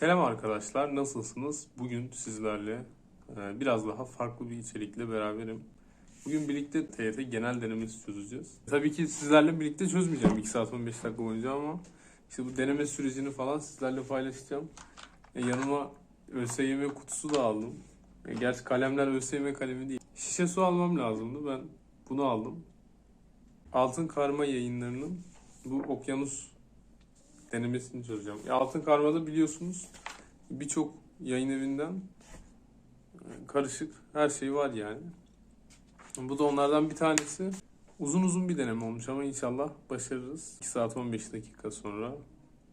Selam arkadaşlar, nasılsınız? Bugün sizlerle e, biraz daha farklı bir içerikle beraberim. Bugün birlikte TYT genel denemesi çözeceğiz. Tabii ki sizlerle birlikte çözmeyeceğim 2 saat 15 dakika boyunca ama işte bu deneme sürecini falan sizlerle paylaşacağım. E, yanıma ÖSYM kutusu da aldım. E, gerçi kalemler ÖSYM kalemi değil. Şişe su almam lazımdı, ben bunu aldım. Altın Karma yayınlarının bu okyanus denemesini çözeceğim. Ya Altın Karma'da biliyorsunuz birçok yayın evinden e, karışık her şey var yani. Bu da onlardan bir tanesi. Uzun uzun bir deneme olmuş ama inşallah başarırız. 2 saat 15 dakika sonra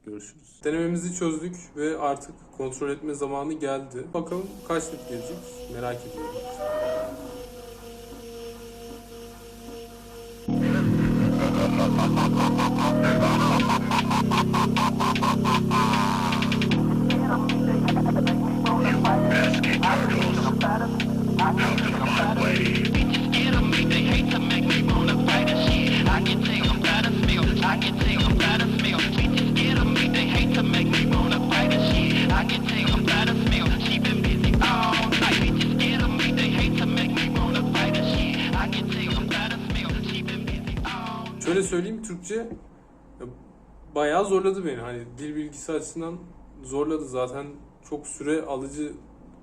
görüşürüz. Denememizi çözdük ve artık kontrol etme zamanı geldi. Bakalım kaç net gelecek merak ediyorum. scared of me. They hate to make Şöyle söyleyeyim Türkçe bayağı zorladı beni. Hani dil bilgisi açısından zorladı. Zaten çok süre alıcı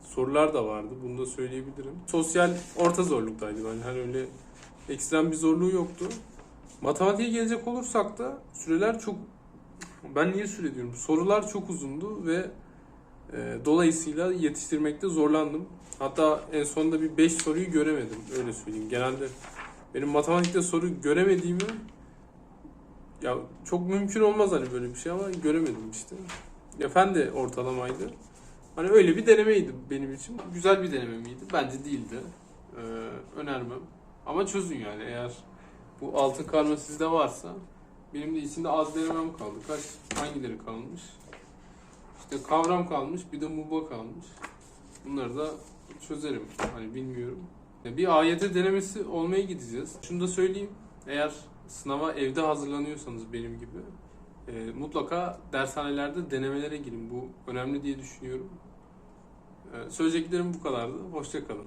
sorular da vardı. Bunu da söyleyebilirim. Sosyal orta zorluktaydı. Yani hani öyle ekstrem bir zorluğu yoktu. Matematiğe gelecek olursak da süreler çok ben niye süre diyorum? Sorular çok uzundu ve e, dolayısıyla yetiştirmekte zorlandım. Hatta en sonunda bir 5 soruyu göremedim. Öyle söyleyeyim. Genelde benim matematikte soru göremediğimi ya çok mümkün olmaz hani böyle bir şey ama göremedim işte. Ya fen de ortalamaydı. Hani öyle bir denemeydi benim için. Güzel bir deneme miydi? Bence değildi. Ee, önermem. Ama çözün yani eğer bu altın karma sizde varsa benim de içinde az denemem kaldı. Kaç hangileri kalmış? İşte kavram kalmış, bir de muba kalmış. Bunları da çözerim. Hani bilmiyorum. Ya Bir AYT denemesi olmaya gideceğiz. Şunu da söyleyeyim. Eğer sınava evde hazırlanıyorsanız benim gibi e, mutlaka dershanelerde denemelere girin. Bu önemli diye düşünüyorum. E, söyleyeceklerim bu kadardı. Hoşçakalın.